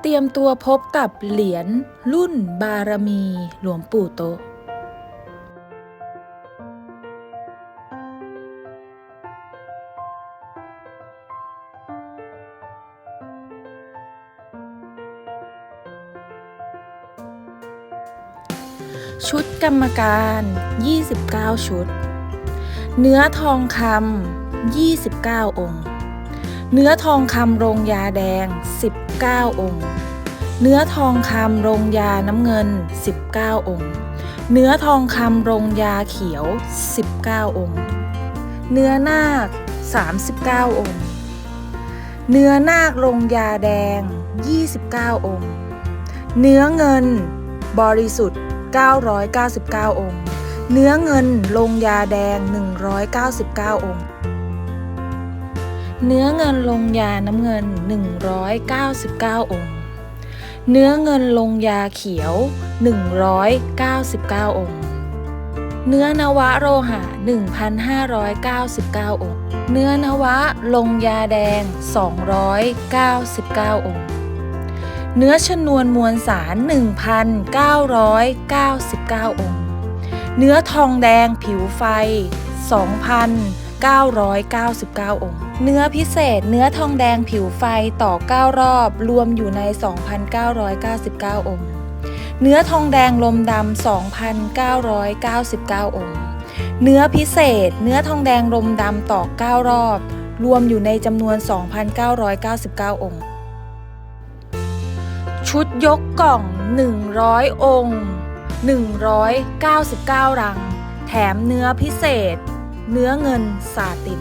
เตรียมตัวพบกับเหรียญรุ่นบารมีหลวงปู่โตชุดกรรมการ 29 ชุด เนื้อทองคำ 29 องค์ เนื้อทองคำโรงยาแดง 19 องค์ เนื้อทองคำโรงยาน้ำเงิน 19 องค์ เนื้อทองคำโรงยาเขียว 19 องค์ เนื้อนาค 39 องค์ เนื้อนาคโรงยาแดง 29 องค์ เนื้อเงิน บริสุทธิ์ 999 องค์ เนื้อเงินลงยาแดง 199 องค์ เนื้อเงินลงยาน้ำเงิน 199 องค์ เนื้อเงินลงยาเขียว 199 องค์ เนื้อนวะโลหะ 1,599 องค์ เนื้อนวะลงยาแดง 299 องค์ เนื้อชนวนมวลสาร 1,999 องค์ เนื้อทองแดงผิวไฟ 2,000 999 องค์ เนื้อพิเศษ เนื้อทองแดงผิวไฟต่อ 9 รอบ รวมอยู่ใน 2,999 องค์ เนื้อทองแดงลมดำ 2,999 องค์ เนื้อพิเศษ เนื้อทองแดงลมดำต่อ 9 รอบ รวมอยู่ในจำนวน 2,999 องค์ ชุดยกกล่อง 100 องค์ 199 รัง แถมเนื้อพิเศษ เนื้อเงินซาติน